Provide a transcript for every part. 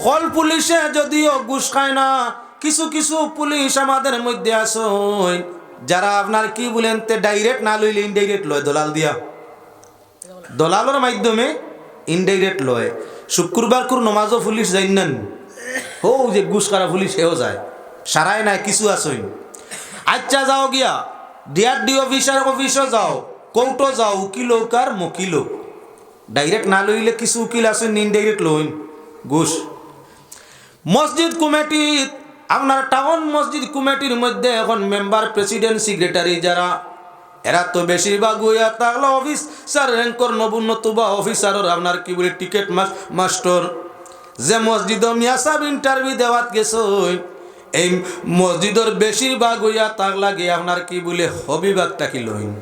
অকল পুলিশে যদিও ঘুষ খায় না, কিছু কিছু পুলিশ আমাদের মধ্যে আছে যারা আপনার কি বলেন, তে ডাইরেক্ট না লইলে ইনডাইরেক্ট লয়, দলাল দিয়া। দলালের মাধ্যমে ইনডাইরেক্ট লয়। শুক্রবার করে নমাজও পুলিশ যাই নেন। হো যে ঘুষ খারা পুলিশ, সেও যায়। সারাই নাই, কিছু আসইন আচ্ছা যাও গিয়া। ডিআরডি অফিসার অফিসও যাও। কৌটো যাও, উকিল হোক আর মকিল ডাইরেক্ট না লইলে কিছু উকিল আসেন ইনডাইরেক্ট লইন। ঘুষ। মসজিদ কমিটির, আপনার টাউন মসজিদ কমিটির মধ্যে এখন মেম্বার প্রেসিডেন্ট সেক্রেটারি যারা, এরা তো বেশিরভাগ হইয়া তাহলে অফিসার র্যাঙ্কর নবুন্নত বা অফিসারের আপনার কি বলে টিকেট মাস্টার যে মসজিদ মিয়াসাব ইন্টারভিউ দেওয়াত গেছে এই মসজিদের বেশিরভাগ হইয়া তাক লাগে আপনার কি বলে, হবিবাগটা কি লইন?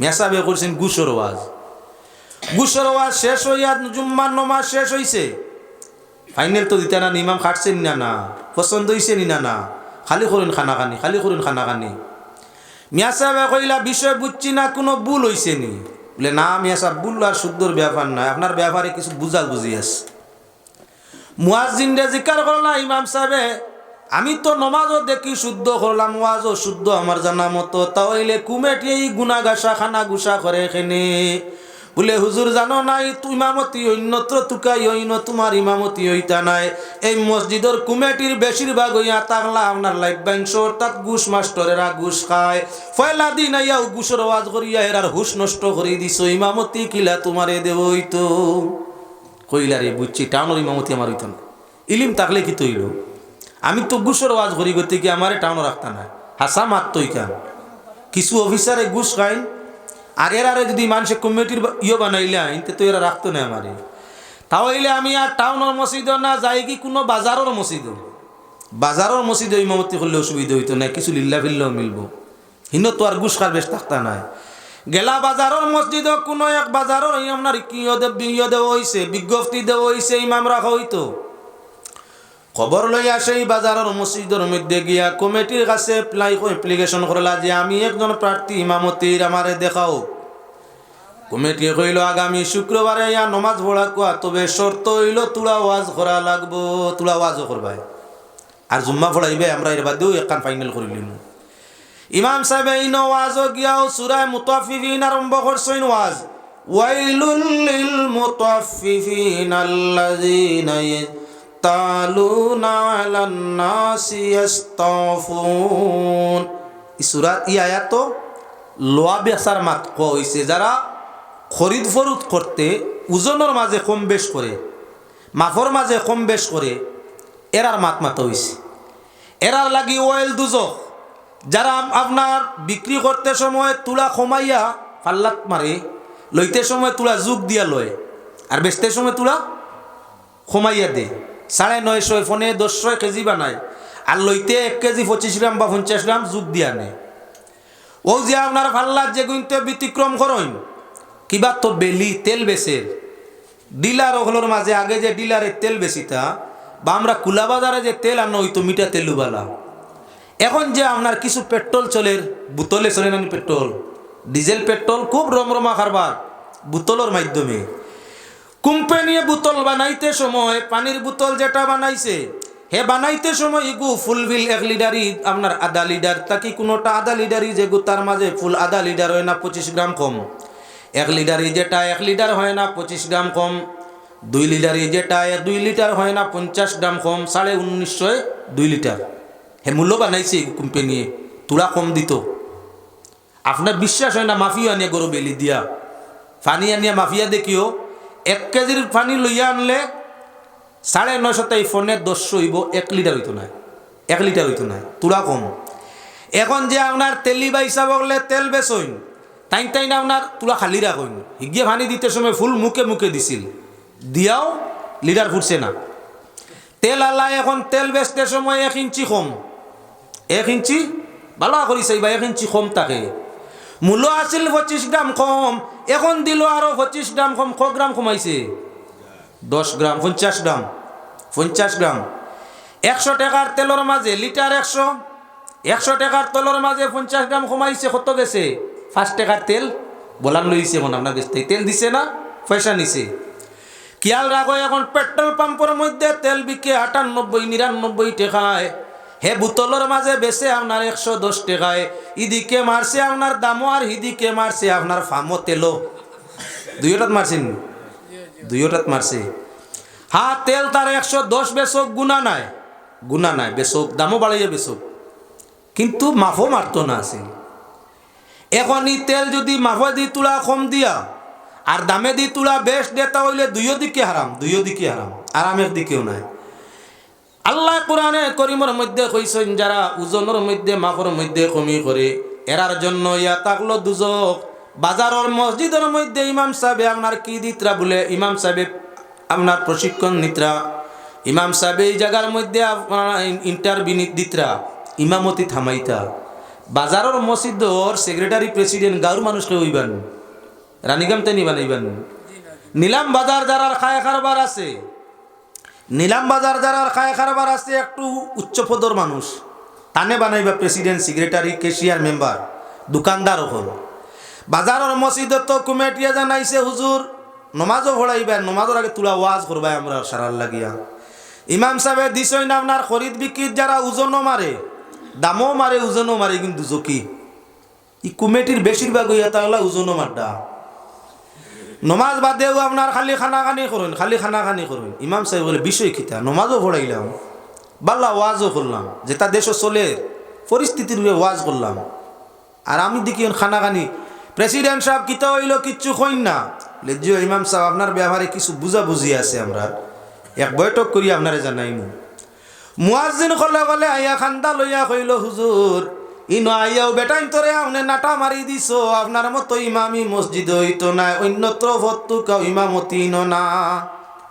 মিয়াসাবে করছেন গুসর ওয়াজ। গুসর ওয়াজ শেষ হইয়া জুম্মার নমাজ শেষ হইছে। ফাইনাল তো দিতে না ইমাম খাটছেন না না, পছন্দ হয়েছে নি না না। খালি করুন খানা খানি খালি করুন খানা খানি মিয়া সাহেব কইলা, বিষয় বুঝছি না, কোনো ভুল হয়েছে নি। বলে, না মিয়া সাহেব, ভুল আর শুদ্ধর ব্যাপার নয় আপনার ব্যাপারে কিছু বুঝা বুঝি আছে। মুয়াজিন রে জিকার করলা, ইমাম সাহেবে, আমি তো নমাজও দেখি শুদ্ধ করলাম, ওয়াজও শুদ্ধ, আমার জানা মতো। তাহলে কুমেটি গুনা গাছা খানা গুসা করে এখানে। বলে, হুজুর, জানো নাই ইমামতি অন্যত্র তুকাই অন্য তোমার ইমামতি হইতা নাই। এই মসজিদের কুমেটির বেশিরভাগ হইয়া তাকলা আপনার লাইফ ব্যাংশ অর্থাৎ ঘুষ মাস্টরেরা ঘুষ খায়। ফয়লা দিন আইয়াও ঘুষের ওয়াজ করিয়া এরার হুশ নষ্ট করে দিছ, ইমামতি কিলা তোমারে দেব হইতো। কইলা রে, বুঝছি টাউনের ইমামতি আমার হইতো না। ইলিম তাকলে কি তৈল আমি তো ঘুষের ওয়াজ করি করতে কি আমারে টাউনও রাখতা না। হাসা মারতই কেন কিছু অফিসারে ঘুষ খাইন আর এরা যদি মানুষের কমিটির ইয়ে বানাইলে আইন তো এরা রাখতো না আমারে। তাহলে আমি আর টাউনের মসজিদ না, যাই কি কোনো বাজারের মসজিদ বাজারের মসজিদ ইমামতি করলে অসুবিধা হইতো না, কিছু লিল্লা ফিল্লাও মিলব। হিন তো আর খার বেশ থাকতা নাই গেলা বাজারের মসজিদ, কোনো এক বাজারের আপনার কি ইয়ে দেওয়া হয়েছে বিজ্ঞপ্তি দেওয়া হয়েছে ইমাম রাখা হইতো। খবর লই আসে এই বাজারের মসজিদের মধ্যে গিয়া কমিটির কাছে এপ্লাই এপ্লিকেশন করলা যে আমি একজন প্রার্থী, ইমামতির আমারে দেখাও। কমিটি হইল আগামী শুক্রবারে ইয়া নমাজ ভোড়া কোয়া, তবে শর্ত হইল তুলা ওয়াজ ঘোরা লাগবো, তুলা ওয়াজও করবাই। আর জুম্মা ভোড়াইবে আমরা এর বাদেও একান ফাইনাল করিলিম ইমাম সাহেব এই নওয়াজও গিয়াও সুরায় মুতাফিফিন আরম্ভ করছেন ওয়াজ? ওয়াইলুল লিল মুতাফিফিন আল্লাযিনা তালুনা আলান নাসি ইস্তাফুন। ই সূরা ই আয়াত লোয়া বেসার মাত কইছে যারা খরিদ ফরুদ করতে ওজনের মাঝে কম বেশ করে, মাফর মাঝে কম বেশ করে, এরার মাত মাতা হইছে। এরার লাগি ওয়েল দুজক, যারা আপনার বিক্রি করতে সময় তুলা কমাইয়া পাল্লাত মারে, লইতে সময় তুলা যুগ দিয়া লয়, আর বেচতে সময় তুলা কমাইয়া দে। সাড়ে নয়শো ফোনে দশশো কেজি বানায়, আর লইতে এক কেজি পঁচিশ গ্রাম বা পঞ্চাশ গ্রাম যুগ দিয়া নেয়। ও যে আপনার ফাল্লার যে গুনতে ব্যতিক্রম করইন কিবা তো বেলি, তেল বেচের ডিলার ওগুলোর মাঝে আগে যে ডিলারের তেল বেচিতা, বা আমরা কুলা বাজারে যে তেল আনো হইতো মিঠা তেলুবালা এখন যে আপনার কিছু পেট্রোল চলের বোতলে চলে না পেট্রোল? ডিজেল পেট্রোল খুব রমরমা খারবার, বোতলের মাধ্যমে। কোম্পানি বোতল বানাইতে সময়, পানির বোতল যেটা বানাইছে, হে বানাইতে সময় ইগু ফুলবিল এক লিডারই আপনার আধা লিডার তাকি কোনোটা আধা লিডারই যে তার মাঝে ফুল আধা লিডার হয় না পঁচিশ গ্রাম কম? এক লিডারই যেটা এক লিটার হয় না পঁচিশ গ্রাম কম, দুই লিটারই যেটা দুই লিটার হয় না পঞ্চাশ গ্রাম কম, সাড়ে উনিশশো দুই লিটার। হে মূল্য বানাইছে কোম্পানি তুলা কম দিত। আপনার বিশ্বাস হয় না মাফিয়া আনিয়া গরু বেলি দিয়া? পানি আনিয়া মাফিয়া দেখিও, এক কেজির পানি লইয়া আনলে সাড়ে নয়শো তাই ফোনে দশশো হইব এক লিটার হইতো না, এক লিটার হইতো না, তুলা কম। এখন যে আপনার তেলি বা হিসাব হলে তেল বেচইন তাই তাই না আপনার তুলা খালি রাখইন হিগিয়ে পানি দিতে সময় ফুল মুখে মুখে দিছিল। দিয়াও লিটার ফুটছে না। তেল আল্লাহ এখন তেল বেচতে সময় এক ইঞ্চি কম। এক ইঞ্চি? ভালো করিছে বা এক ইঞ্চি কম থাকে মূল্য আছিল পঁচিশ গ্রাম কম। এখন দিল আরও পঁচিশ গ্রাম কম, ক গ্রাম কমাইছে? দশ গ্রাম, পঞ্চাশ গ্রাম পঞ্চাশ গ্রাম। একশো টাকার তেলের মাঝে, লিটার একশো। একশো টাকার তেলের মাঝে পঞ্চাশ গ্রাম কমাইছে, কত গেছে? পাঁচ টাকার তেল বলান লইছে মনে আপনার কাছ থেকে। তেল দিছে না, পয়সা নিছে। খেয়াল রাখো, এখন পেট্রোল পাম্পের মধ্যে তেল বিকে আটানব্বই, নিরানব্বই টাকায়। হে বোতলের মাঝে বেছে আপনার একশো দশ টাকায়। ইদিকে মারছে আপনার দামও আর হিদিকে মারছে আপনার ফার্মও তেলো দুইটাত মারছেন? দুইটাত মারছে। হ্যাঁ তেল তার একশো দশ বেচক, গুণা নাই। গুণা নাই, বেচক, দামও বাড়াইয়া বেচক। কিন্তু মাফও মারতো না আছে। এখন ই তেল যদি মাফে দি তুলা কম দিয়া, আর দামে দি তুলা বেশ দেতা হইলে দুইও দিকে হারাম, দুইও দিকে হারাম, আরামের দিকেও নাই। আল্লাহ কোরআনে করিমের মধ্যে কইছেন, যারা ওজনের মধ্যে মাফর মধ্যে কমি করে, এরার জন্য ইয়া তাকলো দুজক। বাজারের মসজিদের মধ্যে ইমাম সাহেব আপনার কি দিতরা বলে? ইমাম সাহেব আপনার প্রশিক্ষণ নিতরা। ইমাম সাহেব এই জায়গার মধ্যে আপনার ইন্টারভিউ দিতরা। ইমামতি থামাইতা। বাজারের মসজিদর সেক্রেটারি প্রেসিডেন্ট গাঁর মানুষকে হইবেন। রানীগাম তেনি বানাইবেন নিলাম বাজার যারা খায় কারবার আছে, নিলাম বাজার যারা খায় কারবার আছে, একটু উচ্চ পদর মানুষ। তানে বানাইবা প্রেসিডেন্ট সেক্রেটারি কেশিয়ার মেম্বার দোকানদার হল। বাজারের মসজিদত তো কুমেটিয়া জানাইছে, হুজুর, নমাজও ভরাইবা নমাজের আগে তুলা ওয়াজ করবাই আমরা সারার লাগিয়া। ইমাম সাহেব দিছই না আপনার খরিদ বিক্রির যারা ওজনও মারে দামও মারে, ওজনও মারে, কিন্তু জকি। ই কুমেটির বেশিরভাগ হইয়া তাহলে ওজনও মারডা। নমাজ বাদেও আপনার খালি খানা খানি করুন, খালি খানা খানি করুন। ইমাম সাহেব বলে, বিষয় খিতা নমাজও পড়াইলাম, বাল্লা ওয়াজও করলাম, যেটা দেশও চলে, পরিস্থিতির ওয়াজ করলাম। আর আমি দেখি খানা খানি প্রেসিডেন্ট সাহেব, কিতা হইল কিচ্ছু কইন না। লেজিও ইমাম সাহেব, আপনার ব্যবহারে কিছু বুঝা বুঝি আছে আমরা। এক বৈঠক করি, আপনারে জানাইমু। মুয়াজ্জিন কলে কলে আইয়া খান্দা লইয়া কইল, হুজুর, ইনো আইয়াও বেটাইন তোরে আপনি নাটা মারি দিছ। আপনার মতো ইমামি মসজিদ হইতো না, অন্যত্র ভত্তু কাউ ইমামতি ইনো না।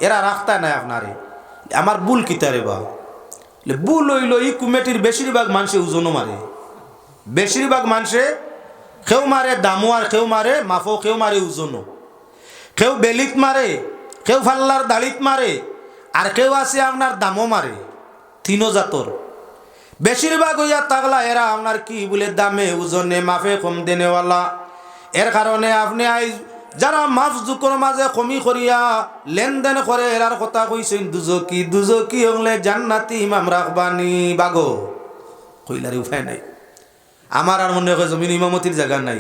এরা রাখতা নাই আপনারে। আমার বুল কিতারে বা বুল হইল ই কুমেটির বেশিরভাগ মানুষে ওজনও মারে। বেশিরভাগ মানুষে কেউ মারে দামো আর কেউ মারে মাফো কেউ মারে ওজনও কেউ বেলিত মারে কেউ ফাল্লার দাড়িত মারে, আর কেউ আছে আপনার দামও মারে। জাতর বেশিরভাগ হইয়া তাগলা এরা আপনার কি বলে দামে ওজনে মাফে কম দেনেওয়ালা এর কারণে আপনি আই যারা মাফ জুকর মাঝে কমি করিয়া লেনদেন করে এরার কথা কইছেন দুজকি দুজকি হলে জান্নাতি ইমাম রাখবানি বাগো। কইলার উপায় নাই। আমার আর মনে হয় জমিন ইমামতির জায়গা নাই।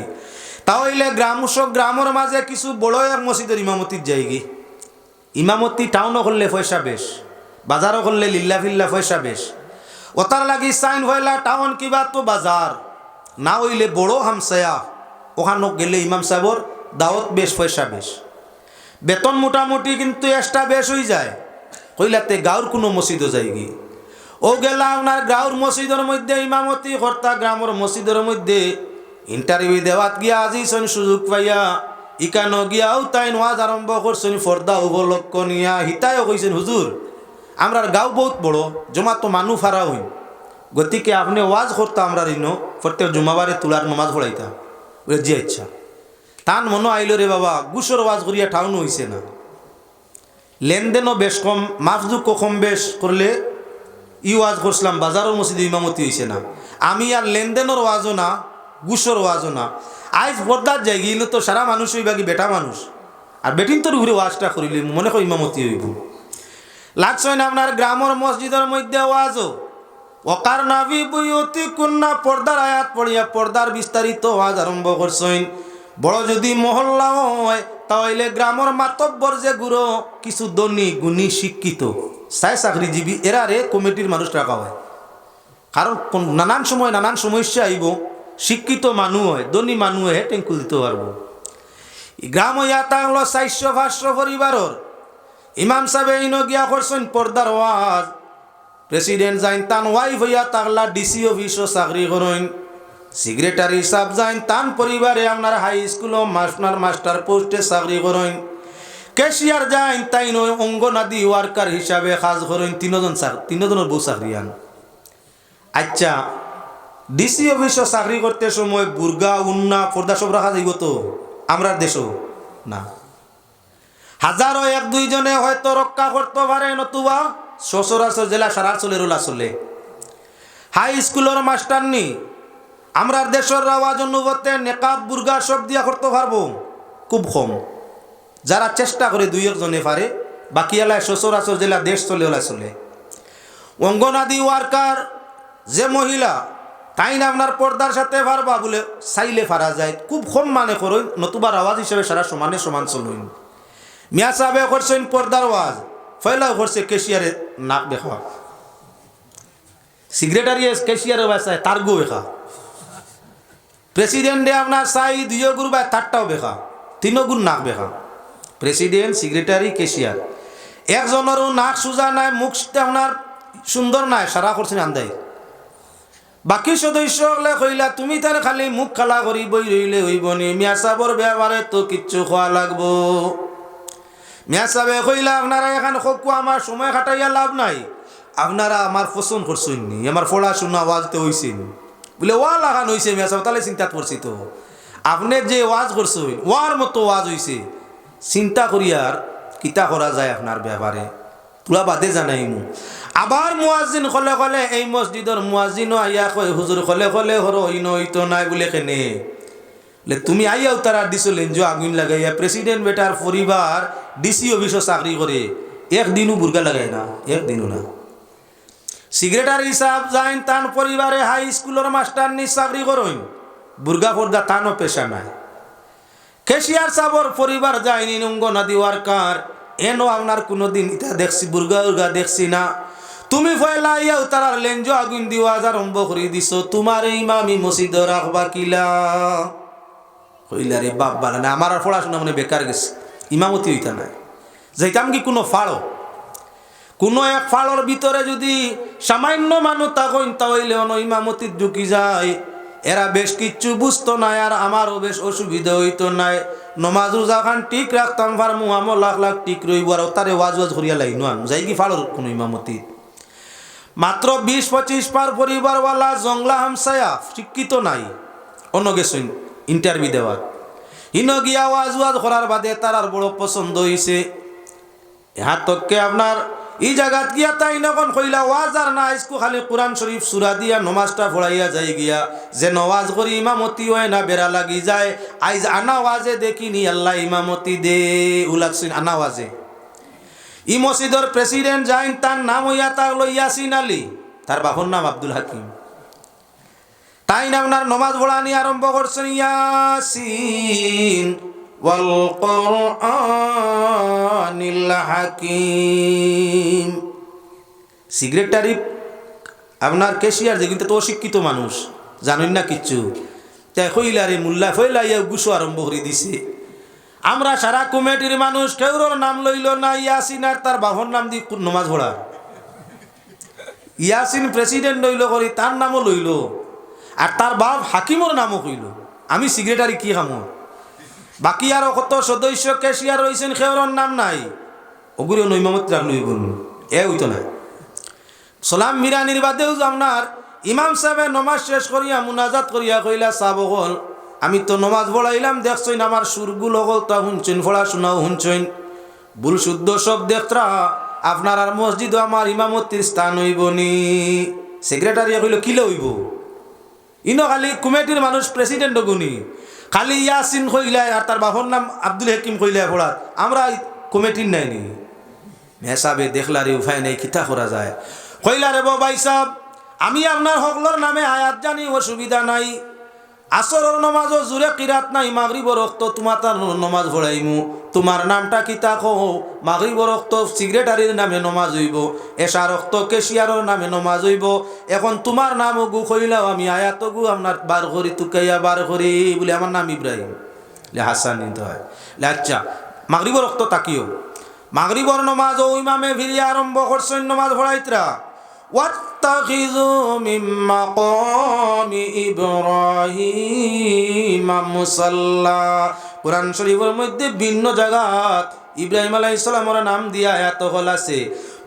তাহলে গ্রাম গ্রামের মাঝে কিছু বড় এক মসজিদের ইমামতির জায়গি ইমামতি টাউনও করলে পয়সা বেশ বাজারও করলে লিল্লা ফিল্লা পয়সা বেশ। ওতার লাগি সাইন হইলা টাউন কিবা তো বাজার। না হইলে বড় হামসায়া। ওখানে গেলে ইমাম সাহেবর দাওয়াত বেশ, পয়সা বেশ। বেতন মোটামুটি কিন্তু এক্সট্রা বেশ হয়ে যায়। কইলাতে গাঁর কোনো মসজিদও যায়গি। ও গেলা আপনার গাঁর মসজিদের মধ্যে ইমামতি কর্তা গ্রামের মসজিদের মধ্যে ইন্টারভিউ দেওয়াত গিয়া আজি সন সুযোগ পাইয়া ইকানো গিয়াও তাই নোয়াজ আরম্ভ করছেন, ফর্দা উপলক্ষ নিয়া। হিতায়ও কইছেন, হুজুর আমরার গাঁও বহুত বড় জমা তো মানুষ ফারা হই। গতিকে আপনি ওয়াজ করতাম আমরা ইনো, প্রত্যেক জুমাবারে তুলার নমাজ পড়াইতাম বলে যে ইচ্ছা। তান মনে আইল রে বাবা, গুসর ওয়াজ করিয়া ঠাউন হইছে না। লেনদেনও বেশ কম মাফজুক কম বেশ করলে ই ওয়াজ করছিলাম বাজারের মসজিদে ইমামতি হইছে না। আমি আর লেনদেনের ওয়াজও না, গুসর ওয়াজও না। আইজ বরদার যাই গিয়ে তো সারা মানুষ হইবাকি বেটা মানুষ। আর বেটিন তোর ঘুরে ওয়াজটা করিলে মনে করি ইমামতি হইব। লাগছে না আপনার গ্রামের মসজিদের মধ্যে ওয়াজও ওকার নাভি বুয়তি কুন্না পর্দার আয়াত পড়িয়া পর্দার বিস্তারিত ওয়াজ আরম্ভ করছেন। বড় যদি মহল্লা হয়, তাহলে গ্রামের মাতব্বর যে গুরু, কিছু ধনী গুণী শিক্ষিত। চাই চাকরিজীবী, এরা রে কমিটির মানুষ রাখা হয়। কারণ নানান সময় নানান সমস্যা আইব, শিক্ষিত মানুষ হয়, ধনী মানুষ হয়, টেঙ্কুল দিতে পারব। গ্রাম হইয়া তাহলো চারশো পাঁচশো পরিবারর ইমাম সাহেব ইনো করছেন পর্দার ওয়াজ। প্রেসিডেন্ট যাইন তান ওয়াইফ হইয়া তাগলা ডিসি অফিসও চাকরি করেন। সেক্রেটারি সাহেব যাইন তান পরিবারে আপনার হাই স্কুলও মাস্টার মাস্টার পোস্টে চাকরি করেন। কেশিয়ার যাইন তাই অঙ্গনাদি ওয়ার্কার হিসাবে কাজ করেন। তিনজন তিনজনের বউ চাকরি আন। আচ্ছা ডিসি অফিসও চাকরি করতে সময় বুর্গা, উন্না, পর্দা সব রাখা যাইব তো? আমরার দেশও? না। হাজারো এক দুইজনে হয়তো রক্ষা করতে পারে, নতুবা সচরাচর জেলা সারা চলের চলে। হাই স্কুলের মাস্টার নি, আমরার দেশের রাওয়াজ অনুভূতে নেকাব, বুর্গা সব দিয়া করতে পারব, খুব কম। যারা চেষ্টা করে দুই একজনে পারে, বাকি এলায় সচরাচর জেলা দেশ চলে ওলা চলে। অঙ্গনাদি ওয়ার্কার, যে মহিলা, তাই না আপনার পর্দার সাথে পারবা বলে চাইলে পারা যায়, খুব কম মানে করুন নতুবার আওয়াজ হিসেবে সারা সমানে সমান চলুন। মিয়া সাহেবে করছেন পর্দার ওয়াজ। ফয়লাও করছে কেশিয়ারে নাক দেখা। সিক্রেটারি কেশিয়ারে বাসায় তার গো বেখা প্রেসিডেন্টে আপনার চাই দুই গুরু বা তারটাও বেখা তিনও গুণ নাক বেখা প্রেসিডেন্ট সেক্রেটারি কেশিয়ার। একজনেরও নাক সোজা নাই মুখ আপনার সুন্দর নাই, সারা করছেন আন্দাই বাকি সদস্য হলে কইলা, তুমি তার খালি মুখ খালা করি বই রইলে হইব নি মিয়া সাবর ব্যাপারে তো কিচ্ছু খোয়া লাগবো। মিয়া সাবে কইলা, আপনারা এখানে খকু, আমার সময় কাটাইয়া লাভ নাই। আপনারা আমার পছন্দ করছেন নি, আমার পড়াশোনা ওয়াজতে হইছেন। বলে, ওয়া লাগান হইছে মিয়া সাহেব, তাহলে চিন্তা করছি তো। আপনি যে ওয়াজ করছেন, ওয়ার মতো ওয়াজ হইছে। চিন্তা করিয়ার কিতা করা যায় আপনার ব্যাপারে? তোলা বাদে জানাই মু। আবার মুয়াজিন কলে কলে, এই মসজিদর মুয়াজিনও আইয়া কয় হুজুর কলে কলে হর হইন হইতো নাই বলে কেনে তুমি আইয়াও তারা দিছো লেঞ্জো আগুন লাগাইয়া প্রেসিডেন্ট বেটার পরিবার ডিসি অফিসও চাকরি করে একদিনও বুর্গা লাগাই না একদিনও না সিক্রেটারি হিসাব যাইন তান পরিবারে হাই স্কুলের মাস্টার নি চাকরি করইন বুর্গা পর্দা তানও পেশা নাই কেশিয়ার সাবর পরিবার যায়নি নঙ্গ নদী ওয়ার্কার এনো আপনার কোনো দিন ইটা দেখছি বুর্গা উর্গা দেখছি না তুমি ফয়লা ইয়াও তারার লেঞ্জো আগুন দিওয়াজ আরম্ভ করে দিছ তোমার এই মামি মসজিদ রাখবা কিলা কইলা রে বাপ বালা, না, আমার আর পড়াশোনা মানে বেকার গেছে। ইমামতি হইতা নাই যাইতাম কি কোনো ফাড়ো? কোনো এক ফাড়র ভিতরে যদি সামান্য মানুষ তাকইন তাহলে অন ইমামতির ঢুকি যায়। এরা বেশ কিচ্ছু বুঝতো না, আর আমারও বেশ অসুবিধা হইতো নাই নমাজ, রোজা খান ঠিক রাখতাম পারমু আমল লাখ লাখ ঠিক রইব, আর তারে ওয়াজ ওয়াজ করিয়া লাইনো আম যাই কি ফাড়র কোনো ইমামতি? মাত্র বিশ পঁচিশ পার পরিবারওয়ালা জংলা হামসায়া শিক্ষিত নাই। অন্য গেছেন। ইন্টারভিউ দেওয়ার ইন গিয়া ওয়াজ ওয়াজ করার বাদে তার আর বড় পছন্দ হয়েছে হাতকে আপনার, এই জায়গাত গিয়া তাই নকন কইলা, ওয়াজ আর না, আজকু খালি কোরআন শরীফ সুরা দিয়া নমাজটা পড়াইয়া যাই গিয়া। যে নওয়াজ করি ইমামতি হয় না, বেড়া লাগি যায়। আইজ আনা ওয়াজে দেখিনি, আল্লাহ ইমামতি দে উলাকছিন আনা ওয়াজে। ই মসজিদর প্রেসিডেন্ট যাইন, তার নাম হইয়া তার ইয়াসিন আলী। তার বাপর নাম আব্দুল হাকিম। তাই না আপনার নমাজ পড়ানি আরম্ভ করছেন? ইয়াসিন ওয়াল হাকিম। সিক্রেটারি আপনার কেশিয়ার যে, কিন্তু তো অশিক্ষিত মানুষ, জানেন না কিচ্ছু? তাই কইলারে মুল্লা ফইলা ইয়া গুছো আরম্ভ করে দিছে। আমরা সারা কমিটির মানুষ কেউর নাম লইল না, ইয়াসিন আর তার বাবার নাম দি নমাজ পড়া। ইয়াসিন প্রেসিডেন্ট লইল করি, তার নামও লইল। আর তার বাপ হাকিমর নামও কইল। আমি সিক্রেটারি কি খামো বাকি আর কত সদস্য কেশিয়ার রয়েছেন সেওর নাম নাই। ওগুলো নৈমামত রাখল এ হইতো না। সালাম মিরানির বাদেও আপনার ইমাম সাহেব নমাজ শেষ করিয়া মুনাজাত করিয়া কইলা, সাব হল আমি তো নমাজ পড়াইলাম, দেখছইন আমার সুরগুলো তা শুনছেন পড়াশোনাও শুনছেন ভুল শুদ্ধ সব দেখতরা, আপনার আর মসজিদ আমার ইমামতির স্থান হইব নি। সেক্রেটারি কইল কিলে হইব ইনো খালি কমিটির মানুষ প্রেসিডেন্ট গুনি খালি ইয়াসিন কইলাই আর তার বাপর নাম আব্দুল হাকিম কইলাই পড়াত আমরা কমিটির নাই নি। মেসাবে দেখলা রে উপায় নেই, কিতা করা যায়। কইলা রে বাবাই সাহ আমি আপনার সকলের নামে আয়াত জানি অসুবিধা নাই। আসরের নমাজও জুড়ে কিরাত নাই মাগরিব রক্ত তোমার তার নমাজ ভরাইমু তোমার নামটা কো মাগরিব রক্ত সিক্রেটারির নামে নমাজ হইব এসা রক্ত কেশিয়ারের নামে নমাজ হইব। এখন তোমার নামও গু কইলাও আমি আয়াত গু আপনার বার করি, তুকাইয়া বার করি বলে আমার নাম ইব্রাহিম। লে হাসান নিতে হয়। লে আচ্ছা মাগরিব রক্ত তাকিও। মাগরিবর নমাজ ও ইমামে ফিরিয়া আরম্ভ করছেন নমাজ ভরাইতরা واتخذوا من مقام إبراهيم مصلى কোরআন শরীফের মধ্যে ভিন্ন জায়গাত ইব্রাহিম আলাহ ইসলামর নাম দিয়া এত হল আছে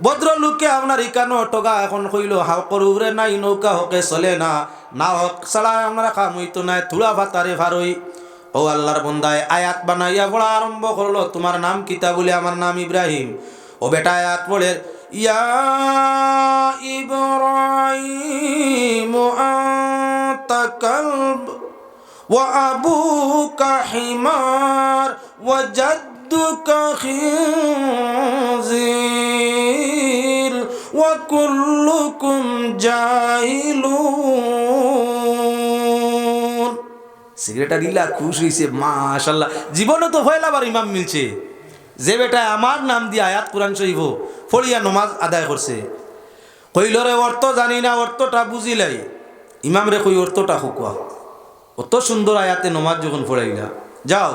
ভদ্রলোকে আপনার ইকানো টগা এখন কইল হাও করুরে নাই নৌকা হকে চলে না না হক ছাড়া আপনারা কাম হইতো নাই থুড়া ভাতারে ভারই ও আল্লাহর বন্দায় আয়াত বানাইয়া পড়া আরম্ভ করলো তোমার নাম কিতা বলে আমার নাম ইব্রাহিম ও বেটা আয়াত পড়ে ইয়া ইব্রাহিম আনতা কালব وأبوك حمار وجدك وجدك خنزير وكلكم جاهلون সেক্রেটারিলা খুশ হয়েছে মাশাল্লাহ জীবনে তো ফয়লাবার ইমাম মিলছে যে বেটা আমার নাম দিয়ে আয়াত কোরআন শরীফ ফড়িয়া নমাজ আদায় করছে। কইলরে অর্থ জানি না, অর্থটা বুঝিলাই ইমাম রে কই, অর্থটা হুকুয়া অত সুন্দর আয়াতে নমাজ যখন পড়াইলা। যাও।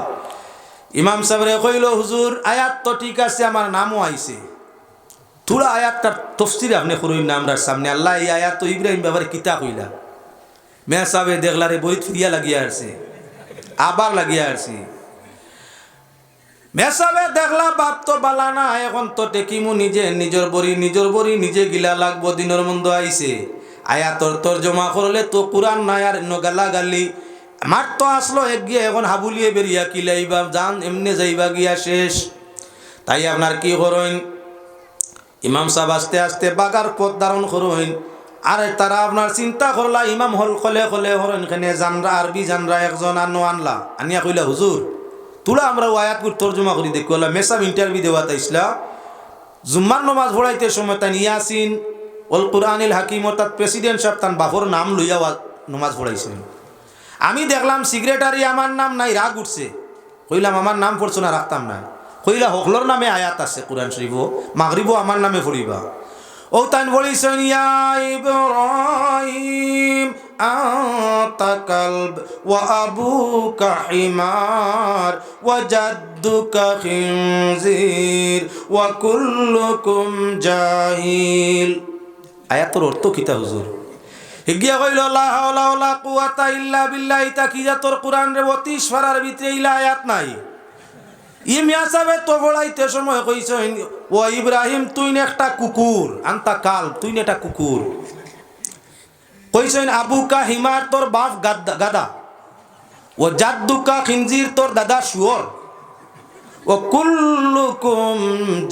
ইমাম সাহেবরে কইল, হুজুর, আয়াত তো ঠিক আছে, আমার নামও আইছে। থোড়া আয়াতটার তফসিরে আপনি করুন না আমরার সামনে। আল্লাহ, এই আয়াত তো ইব্রাহিম ব্যাপারে কিতা কইলা। মেয়া সাহেবে দেখলারে বই ফিরিয়া লাগিয়া আসছে। আবার লাগিয়া আসছি। মেসাবে দেখলা বাপ তো বালা না, এখন তো টেকিমু নিজে, নিজের বড়ি নিজের বড়ি, নিজে গিলা লাগবো দিনের মন্দ আইছে। আয়াতর তোর তোর জমা করলে তো কোরআন নাই আর গালা গালি মার তো আসলো, এক গিয়ে এখন হাবুলিয়ে বেরিয়া কিলাইবা যান এমনি যাইবা গিয়া শেষ। তাই আপনার কি করইন ইমাম সাহেব আস্তে আস্তে বাগার পথ ধারণ করইন আর তারা আপনার চিন্তা করলা ইমাম হল কলে কলে হরইন খানে জানরা আরবি জানরা একজন আনো আনলা। আনিয়া কইলা হুজুর তুলা আমরা ওয়ায়াতপুর তর্জমা করি। দেখি ওলা মেসাব ইন্টারভিউ দেওয়া তাইসলা জুম্মার নমাজ পড়াইতে সময় তান ইয়াসিন অল কুরআনিল হাকিম, অর্থাৎ প্রেসিডেন্ট সাহেব তান বাপর নাম লইয়া নমাজ পড়াইছিলেন আমি দেখলাম সিক্রেটারি আমার নাম নাই, রাগ উঠছে। কইলাম, আমার নাম পড়ছো না, রাখতাম না। কইলা, হকলর নামে আয়াত আছে কোরআন শরীফ মাগরিবও আমার নামে পড়িবা। ও তান বলিছেন, ইয়া আবুকা হিমার ওয়া জাদ্দুকা খিনজির ওয়া কুল্লুকুম জাহিল। আয়াতর অর্থ কিতা হুজুর? হিগিয়া কইল, লা হাওলা ওয়ালা কুওয়াতা ইল্লা বিল্লাহ ইতা কি জাতর কোরআন রে? অতিশ ফারার ভিতরে ইলা আয়াত নাই। ই মিয়া সাহেবে তো বড়াইতে সময় কইছেন ও ইব্রাহিম তুই একটা কুকুর, আন্তা কাল তুই একটা কুকুর। কইছেন আবুকা হিমার তোর বাপ গাদা ও জাদ্দুকা খিনজির তোর দাদা শুয়র। ও কুল্লুকুম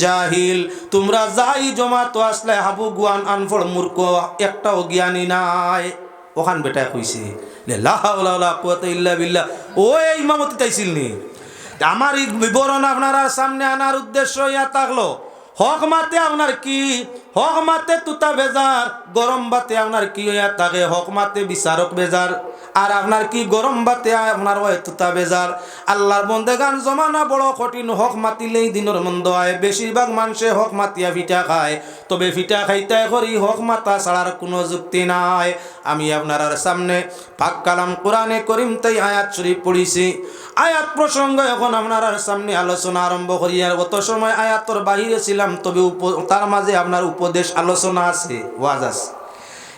জাহিল, তোমরা যাই জমা তো আসলে হাবু গুয়ান আনফড় মূর্খ, একটাও জ্ঞানী নাই। ওখান বেটায় কইছে, লে লা হাওলা ওয়ালা কুওয়াতা ইল্লা বিল্লাহ। ও ইমামতি তাইছিল নি আমার বিবরণ আপনার সামনে আনার উদ্দেশ্য ইয়া থাকল। হক মাতে আপনার কি? হক মাতে তুতা বেজার, গরম বাতে আপনার কি হইয়া থাকে? হক মাতে বিচারক বেজার। আর আপনার কি গরম বাতে আপনার হয় তুতা বেজার। আল্লাহর বন্দে গান জমানা বড় কঠিন, হক মাতিলেই দিনের মন্দ হয় বেশিরভাগ মানুষে হক মাতিয়া ফিটা খায়। তবে ফিটা খাইতে করি হক মাতা ছাড়ার কোনো যুক্তি নাই। আমি আপনার সামনে পাক কালাম কোরআনে করিম তাই আয়াত শরীফ পড়িছি। আয়াত প্রসঙ্গ এখন আপনার সামনে আলোচনা আরম্ভ করি। আর গত সময় আয়াতর বাহিরে ছিলাম, তবে তার মাঝে আপনার উপদেশ আলোচনা আছে। ওয়াজ আছে।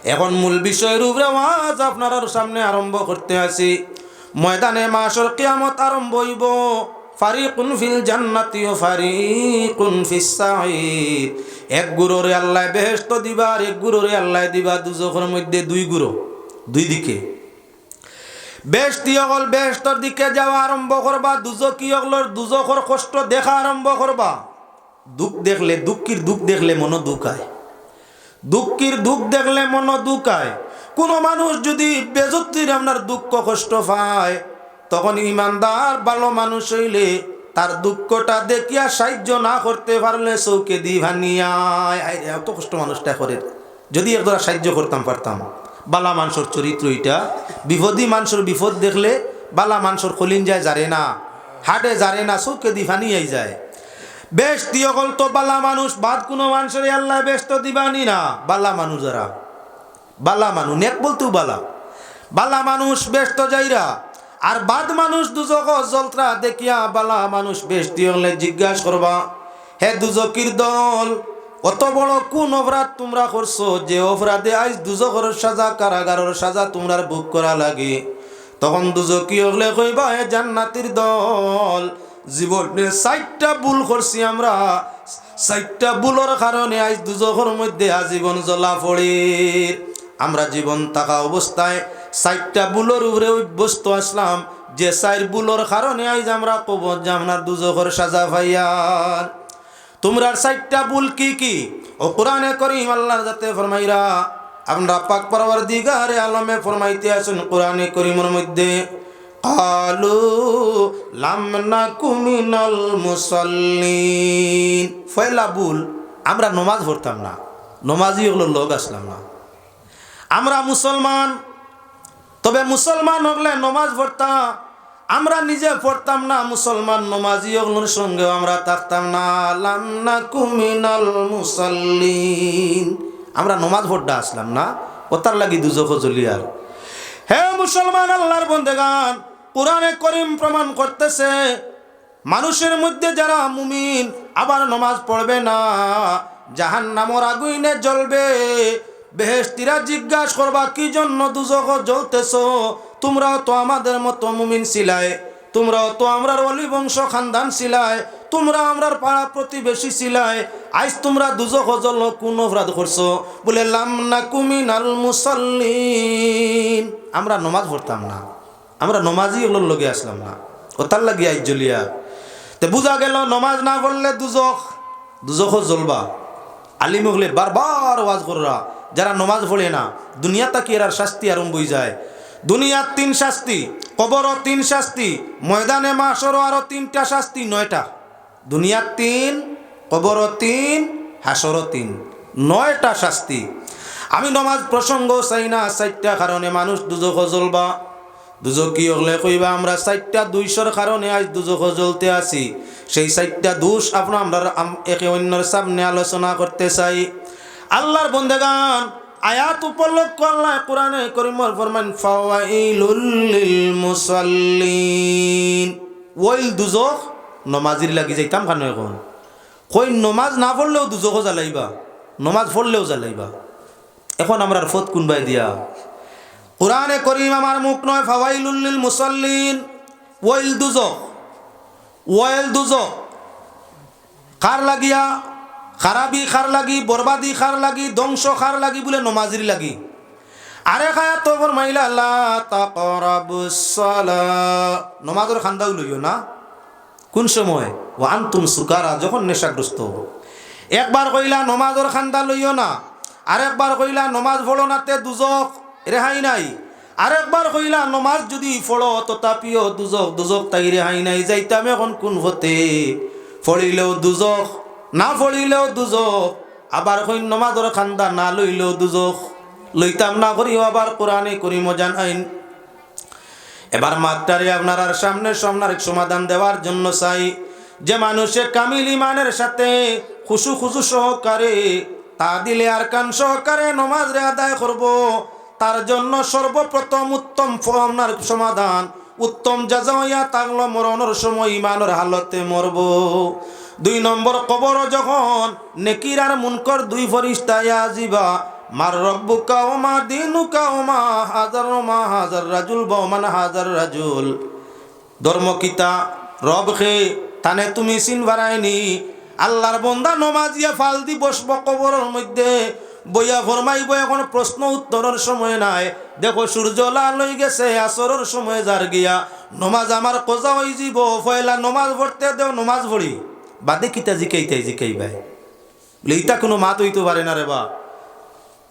এখন মূল বিষয়ের উপরে ওয়াজ আপনার সামনে আরম্ভ করতে আছি ময়দানে মাসর কিয়ামত আরম্ভ হইব। ফারিকুন ফিল জান্নাতি ও ফারিকুন ফিস সাঈর এক গুরুরে আল্লাহ বেহেশত দিবা, আর এক গুরুরে আল্লাহ দিবা, দুজখের মধ্যে দুই গুরু, দুই দিকে। বেশতি অকল বেহস্তর দিকে যাওয়া আরম্ভ করবা, দুজকি অকলর দুজখর কষ্ট দেখা আরম্ভ করবা। দুঃখ দেখলে, দুঃখীর দুঃখ দেখলে মন দুঃখায় দুঃখীর দুঃখ দেখলে মন দুঃখায় কোনো মানুষ যদি বেজত্তির আপনার দুঃখ কষ্ট পায়, তখন ইমানদার, ভালো মানুষ হইলে তার দুঃখটা দেখিয়া সাহায্য না করতে পারলে চৌকে দি ভানিয়ায় এত কষ্ট মানুষটা করে। যদি একদরা সাহায্য করতাম, পারতাম। বালা মানুষের চরিত্র এটা বিপদী মানুষের বিপদ দেখলে বালা মানুষের খলিন যায়, জারে না। হাটে জারে না, চৌকে দি ভানিয়াই যায়। বেশ দিয়কল তো বালা মানুষ, বাদ কোনো মানুষের আল্লাহ বেশ তো দিবানি না। বালা মানুষ যারা। বালা মানুষ, নেক বলতেও বালা। বালা মানুষ বেশ যাইরা। আর বাদ মানুষ দুজক জলত্রা দেখিয়া বালা মানুষ বেশ দিয়লে জিজ্ঞাসা করবা, হে দুজকির দল অত বড় কোন অপরাধ তোমরা করছ? যে অপরাধে আজ দুজকর সাজা, কারাগারের সাজা তোমরা বুক করা লাগে। তখন দুজকি হলে কইবা, হে জান্নাতির দল জীবনে চারটা ভুল করছি আমরা। চারটা ভুলের কারণে আজ দুজখের মধ্যে আজীবন জ্বলা পড়ির আমরা জীবন থাকা অবস্থায় চারটা বুলোর উপরে অভ্যস্ত আসলাম। যে চার বুলোর কারণে আজ আমরা কবর আমরা দুজখের সাজা ভাইয়ার তোমরার চারটা বুল কি কি? ও কোরআনে করিম আল্লাহর যাতে ফরমাইরা আপনারা পাক পরবার দিগারে আলমে ফরমাইতে আছেন কোরআনে করিমের মধ্যে। قالوا لم نك من المصلين ফয়লা বুল আমরা নমাজ পড়তাম না নমাজি হলো লোক আসলাম না আমরা মুসলমান তবে মুসলমান হলে নমাজ পড়তাম আমরা নিজে পড়তাম না মুসলমান নমাজি ওগুলোর সঙ্গেও আমরা থাকতাম না লাম না কুমিনাল মুসল্লিন আমরা নমাজ পড়তে আসলাম না ওতার লাগি দুজক জলিয়ার হে মুসলমান আল্লাহর বন্দেগান কোরআনে করিম প্রমাণ করতেছে, মানুষের মধ্যে যারা মুমিন, আবার নমাজ পড়বে না জাহান নামর আগুইনে জ্বলবে। বেহেস্তিরা জিজ্ঞাসা করবা, কি জন্য দুজক জ্বলতেছ? তোমরাও তো আমাদের মতো মুমিন ছিলাই তোমরাও তো আমরার অলি বংশ খানদান ছিলাই তোমরা আমরার পাড়া প্রতিবেশী ছিলাই আজ তোমরা দুজক জল কোন অপরাধ করছ? বলে, লাম না কুমিন আল মুসল্লিন। আমরা নমাজ পড়তাম না। আমরা নমাজই ওগুলোর লগে আসলাম না। ওতার লাগি আইজ জ্বলিয়া। তে বুঝা গেল নমাজ না পড়লে দুজক দুজক জ্বলবা। আলিম হলে বারবার ওয়াজ কররা, যারা নমাজ পড়ে না, দুনিয়া তাকি এরার শাস্তি আরম্ভ হয়ে যায়। দুনিয়ার তিন শাস্তি, কবরও তিন শাস্তি, ময়দানে মাসরও আরও তিনটা শাস্তি, নয়টা। দুনিয়ার তিন, কবরও তিন হাসরও তিন, নয়টা শাস্তি। আমি নমাজ প্রসঙ্গ চাই না, চারটা কারণে মানুষ দুজক জ্বলবা। দুজক কি হলে কইবা, আমরা চারটা দুইশোর কারণে আজ দুজক জ্বলতে আছি। সেই চারটা দুষ আপনার আমরা আম- একে অন্যের সামনে আলোচনা করতে চাই। আল্লাহর বন্দেগান, আয়াত উপলক্ষ আল্লাহ কোরআনে করিমর ফরমান, ফাওয়াইলুল লিল মুসাল্লিন ওইল দুজক নমাজির লাগি যাইতাম কেন এখন? কই, নমাজ না পড়লেও দুজকও জ্বালাইবা, নমাজ পড়লেও জ্বালাইবা। এখন আমরা ফত কোনবাই দিয়া। কোরআনে করিম আমার মুখ নয়, ফাওয়াইলুল মুসল্লিন। ওয়াইল দুজক ওয়াইল দুজক কার লাগিয়া, খারাপি খার লাগি, বরবাদি খার লাগি, ধ্বংস খার লাগি বলে নমাজির লাগি। আরে খায়া তো ফরমাইলা, লা তাকরাবুস সালাহ নমাজের খান্দাও লইও না। কোন সময়? ও আন্তুম সুকারা, যখন নেশাগ্রস্ত একবার কইলা, নমাজের খান্দা লইও না। আরেকবার কইলা, নমাজ নাতে দুজক। রেহাই নাই। আরেকবার কইলা, নমাজ যদি পড়ো, তথাপিও দুজক দুজক তাই রেহাই নাই। যাইতাম এখন কোন হতে পড়িলেও দুজক, না পড়িলেও দুজক। আবার কই নমাজের খান্দা না লইলেও দুজক। লইতাম না করিও আবার কোরআনে করি মজান আইন। এবার মাত্রারে আপনার আর সামনে সামনার সমাধান দেওয়ার জন্য চাই। যে মানুষে কামিল ইমানের সাথে খুশু খুশু সহকারে, তা দিলে আর কান সহকারে নমাজ রে আদায় করব। তার জন্য সর্বপ্রথম উত্তম ফ- সমাধান। উত্তম যাজাইয়া তাগল মরণের সময় ইমানের হালতে মরব। দুই নম্বর কবর যখন নেকির আর মুনকর দুই ফরিস্তায় আজিবা মার রব্বুকা মা দিনুকা ও মা হাজার মা হাজার রাজুল বমান হাজার রাজুল। ধর্মকিতা, রব খে, তানে তুমি চিন বাড়াইনি আল্লাহর বন্দা নমাজিয়া ফাল দি বসব কবরের মধ্যে। বইয়া ফরমাইব, এখন প্রশ্ন উত্তরের সময় নাই। দেখো সূর্য লাল হয়ে গেছে, আসরের সময় যার গিয়া। নমাজ আমার কোজা হয়ে যাব ফয়লা নমাজ পড়তে দেও, নমাজ পড়ি। বাদে কিতা জিকাইতাই, জিকাইবাই। বলে ইটা কোনো মাত হইতে পারে না রে বা।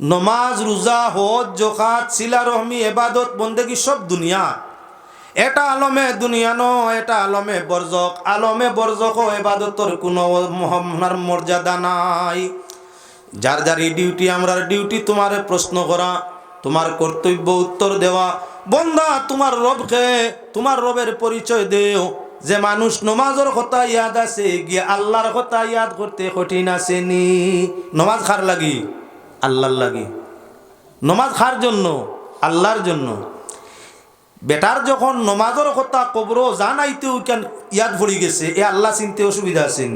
নমাজ, রোজা, হজ জখাত সিলা রহমি, এবাদত, বন্দেগি সব দুনিয়া। এটা আলমে দুনিয়া ন এটা আলমে বর্জক। আলমে বর্জক এবাদতর কোনো মহার মর্যাদা নাই। যার যার এই ডিউটি আমরা ডিউটি তোমার প্রশ্ন করা, তোমার কর্তব্য উত্তর দেওয়া। বন্দা, তোমার রবকে, তোমার রবের পরিচয় দেও। যে মানুষ নমাজের কথা ইয়াদ আছে, গিয়ে আল্লাহর কথা ইয়াদ করতে কঠিন আছে নি নমাজ খার লাগি? আল্লাহর লাগি। নমাজ খার জন্য? আল্লাহর জন্য। বেটার যখন নমাজের কথা কবর জানাইতেও কেন ইয়াদ ভরি গেছে, এ আল্লাহ চিনতে অসুবিধা আছেন।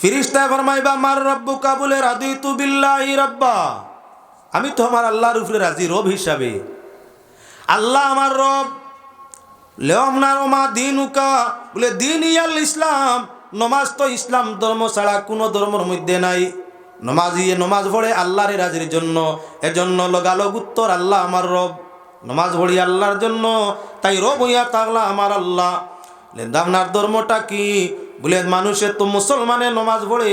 ফিরিস্তায় ফরমাইবা, মার রব্বু কাবুলে রাদি তু রব্বা। আমি তো আমার আল্লাহর উপরে রাজি, রব হিসাবে। আল্লাহ আমার রব লেওমনার ওমা দিন উকা বলে, দিন ইয়াল ইসলাম, নমাজ তো ইসলাম ধর্ম ছাড়া কোনো ধর্মের মধ্যে নাই। নমাজ ইয়ে নমাজ পড়ে আল্লাহর রাজির জন্য। এজন্য লগালগ উত্তর আল্লাহ আমার রব। নমাজ পড়ি আল্লাহর জন্য, তাই রব হইয়া থাকলা আমার আল্লাহ। আপনার ধর্মটা কি? বলে মানুষের তো মুসলমানের নমাজ পড়ে,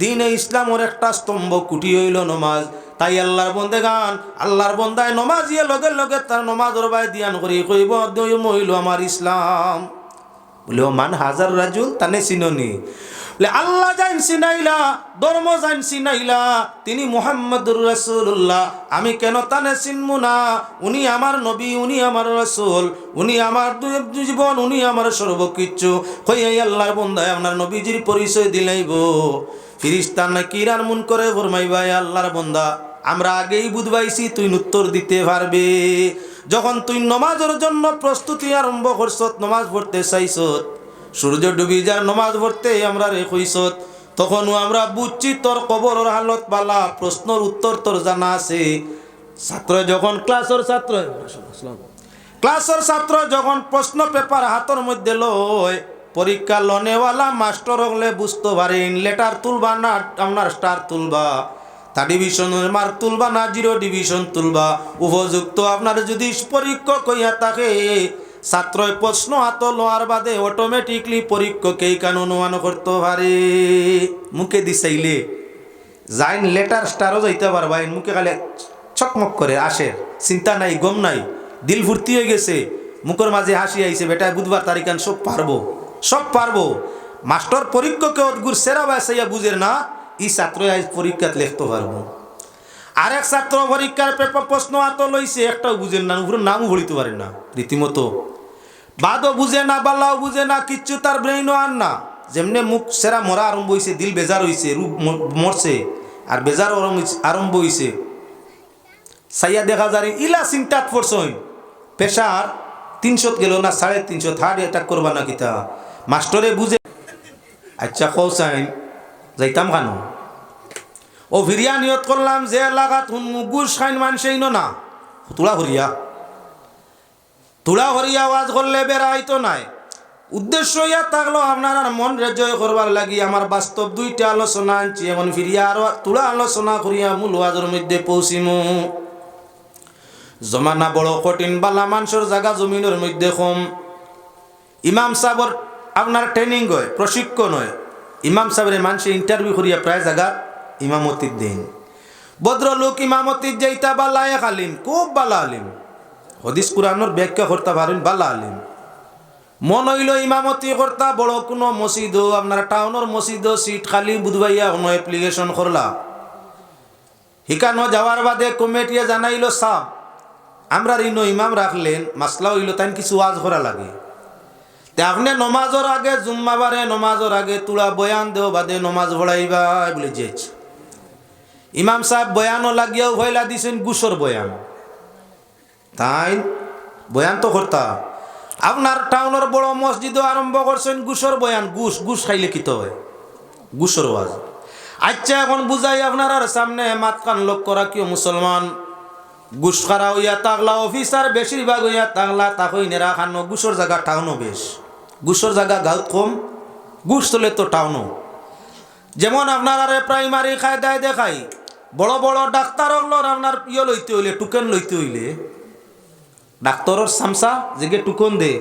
দিনে ইসলামের একটা স্তম্ভ কুটি হইল নমাজ। তাই আল্লাহর বন্দে গান আল্লাহর বন্দায় নমাজিয়ে লগে লগে তার নমাজর বাই দিয়ান করি, কইব মহিল আমার ইসলাম। বলে মান হাজার রাজুল, তানে চিননি? আল্লাহ জাইন চিনাইলা ধর্ম জাইন চিনাইলা তিনি মুহাম্মদুর রাসূলুল্লাহ। আমি কেন তানে চিনমু না? উনি আমার নবী, উনি আমার রাসূল, উনি আমার জীবন, উনি আমার সর্বকিচ্ছু কই এই আল্লাহর বন্দায় আপনার নবীজির পরিচয় দিলাইব। ফিরিস্তান না কিরান মুন করে ফরমাইবাই আল্লাহর বন্দা, আমরা আগেই বুধবাইছি তুই উত্তর দিতে পারবে। যখন তুই নমাজের জন্য প্রস্তুতি আরম্ভ করছত নমাজ পড়তে চাইছত সূর্য ডুবি যা নমাজ পড়তে আমরা রে কইছত তখনও আমরা বুঝছি তোর কবরের হালত পালা প্রশ্নর উত্তর তোর জানা আছে। ছাত্র যখন ক্লাসের ছাত্র ক্লাসের ছাত্র যখন প্রশ্ন পেপার হাতের মধ্যে লয়, পরীক্ষা লনেওয়ালা মাস্টার হলে বুঝতে পারেন লেটার তুলবা না, আপনার স্টার তুলবা। তা ডিভিশনের মার্ক তুলবা না জিরো ডিভিশন তুলবা। উপযুক্ত আপনার যদি পরীক্ষক কইয়া থাকে ছাত্রই প্রশ্ন হাত লোয়ার বাদে অটোমেটিকলি পরীক্ষকেই কান অনুমান করতে পারে। মুখে দিছাইলে। যাইন লেটার স্টারও যাইতে পারবা, এই মুখে খালে চকমক করে, আসে। চিন্তা নাই, গম নাই। দিল ফুর্তি হয়ে গেছে। মুখের মাঝে হাসি আইছে, বেটা, বুধবার তারিখান সব পারব। সব পারব। মাস্টার পরীক্ষকে অদ্গুর সেরা বাসাইয়া বুঝের না, ই ছাত্র পরীক্ষাত লিখতে পারব। আরেক ছাত্র পরীক্ষার পেপার প্রশ্ন হাত লইছে, একটাও বুঝেন না, উপরে নামও ভরিতে পারে না, রীতিমতো। বাদও বুঝে না বাল্লাও বুঝে না, কিচ্ছু তার ব্রেইনও আর না। যেমনি মুখ সেরা মরা আরম্ভ হয়েছে দিল বেজার হয়েছে রূপ মরছে, আর বেজার আরম্ভ- হয়েছে সাইয়া দেখা যায় ইলা চিন্তাত পড়ছই। পেশার তিনশত গেল না, সাড়ে তিনশো হার্ট অ্যাটাক করবা না কিতা। মাস্টরে বুঝে আচ্ছা কৌসাইন যাইতাম কেন? ও ভিরিয়া নিয়ত করলাম যে এলাকাত হুন মুগুস খাইন মানছেই না। তুলা হরিয়া তুলা হরিয়া আওয়াজ করলে বেড়াইতো নাই। উদ্দেশ্য ইয়া থাকল আপনার মন জয় করবার লাগি। আমার বাস্তব দুইটা আলোচনা আনছি। এখন ফিরিয়া আরও তুলা আলোচনা করিয়া মূল ওয়াজের মধ্যে পৌঁছিমু। জমানা বড় কঠিন বালা মানুষের জায়গা জমিনের মধ্যে কম ইমাম সাহর আপনার ট্রেনিং হয়, প্রশিক্ষণ হয়। ইমাম সাহেবের মানুষে ইন্টারভিউ করিয়া প্রায় জায়গা ইমামতির দিন ভদ্রলোক ইমামতির যাইতা বালা এক আলিম, খুব বালা আলিম। হদিস কুরানোর ব্যাখ্যা করতে পারেন, বালা আলিম। মন হইল ইমামতি কর্তা, বড় কোনো মসজিদ, আপনার টাউনের মসজিদ, সিট খালি বুধবাইয়া কোনো অ্যাপ্লিকেশন করলা। হিকানো যাওয়ার বাদে কমিটিয়ে জানাইল সাপ আমরা ঋণ ইমাম রাখলেন, মাসলা হইল তাই কিছু ওয়াজ করা লাগে। তে আপনি নমাজর আগে, জুম্মাবারে নমাজর আগে তুলা বয়ান দেও, বাদে নমাজ ভরাইবা বলে যেছ ইমাম সাহেব বয়ানও লাগিয়াও ভয়লা দিছেন, গুসর বয়ান। তাই বয়ান তো করতা। আপনার টাউনের বড় মসজিদও আরম্ভ করছেন, গুসর বয়ান। গুস গুস খাইলে কি তো হয়? গুসর ওয়াজ। আচ্ছা এখন বুঝাই আপনার আর সামনে মাত কান লোক করা কিও মুসলমান। গুস খারা হইয়া তাগলা, অফিসার বেশিরভাগ হইয়া তাগলা তাকই নেরা খানো, গুসর জায়গা টাউনও বেশ। গুসর জায়গা গাঁত কম, গুস তোলে তো টাউনও। যেমন আপনার আরে প্রাইমারি খায়দায় দেখাই বড় বড় ডাক্তার হলোর আপনার ইয়ে লইতে হইলে, টুকেন লইতে হইলে। ডাক্তরের সামসা যেগে টুকন দে।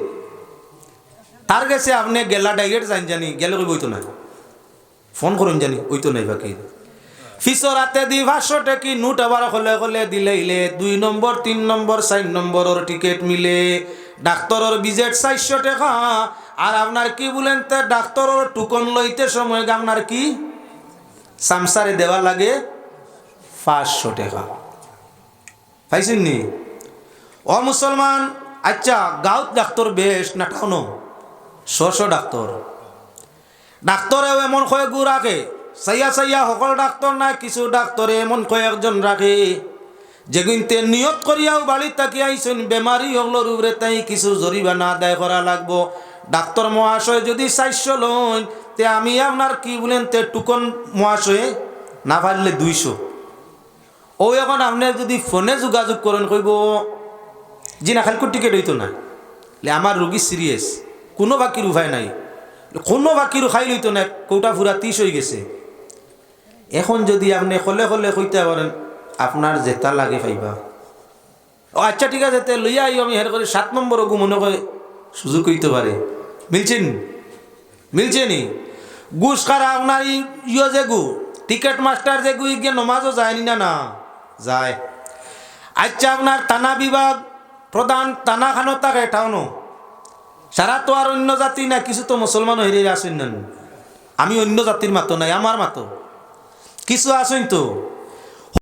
তার গেছে আপনি গেলা ডাইরেক্ট জান জানি, গেলে কই বইতো না। ফোন করুন জানি ওইতো নাই বাকি ফিসর হাতে দি ভাষ্য টেকি নোট আবার হলে হলে দিলে ইলে দুই নম্বর, তিন নম্বর, চার নম্বরের টিকিট মিলে। ডাক্তরের বিজেট চারশো টাকা। আর আপনার কি বলেন তে, ডাক্তরের টুকন লইতে সময় আপনার কি? সামসারে দেওয়া লাগে। পাঁচশো টাকা। পাইছেন নি? ও মুসলমান আচ্ছা গাঁত ডাক্তর বেশ না টাউনো শশ ডাক্তর ডাক্তরেও এমন কয়েক গু রাখে সাইয়া সাইয়া সকল ডাক্তর না কিছু ডাক্তরে এমন কয়েকজন রাখে যেগুনতে নিয়ত করিয়াও বাড়ি তাকি আইসেন বেমারি হগলোর উপরে তাই কিছু জরিমানা আদায় করা লাগবো। ডাক্তর মহাশয় যদি চারশো লন তে আমি আপনার কি বলেন তে টুকন মহাশয়ে না পারলে দুইশো। ও এখন আপনি যদি ফোনে যোগাযোগ করেন কইব, জি না, খালি টিকিট হইতো না। আমার রোগী সিরিয়াস কোনো বাকির উপায় নাই। কোনো বাকির খাই লইতো না, কৌটা ফুরা তিস হয়ে গেছে। এখন যদি আপনি হলে হলে কইতে পারেন, আপনার জেতা লাগে পাইবা। ও আচ্ছা ঠিক আছে, তে লইয়া আইও, আমি হের করে সাত নম্বর গু মনে করে সুযোগ কইতে পারে। মিলছেন? মিলছে নি? গুস খারা আপনার ইয়ে যে গু টিকেট মাস্টার যে গু গিয়ে নমাজও যায়নি না না। যায়। আচ্ছা আপনার থানা বিভাগ প্রধান থানা খানো তাকে এটাও সারা তো আর অন্য জাতি না কিছু তো মুসলমানও হয়ে আসেন না আমি অন্য জাতির মাতো নাই আমার মাতো। কিছু আসেন তো?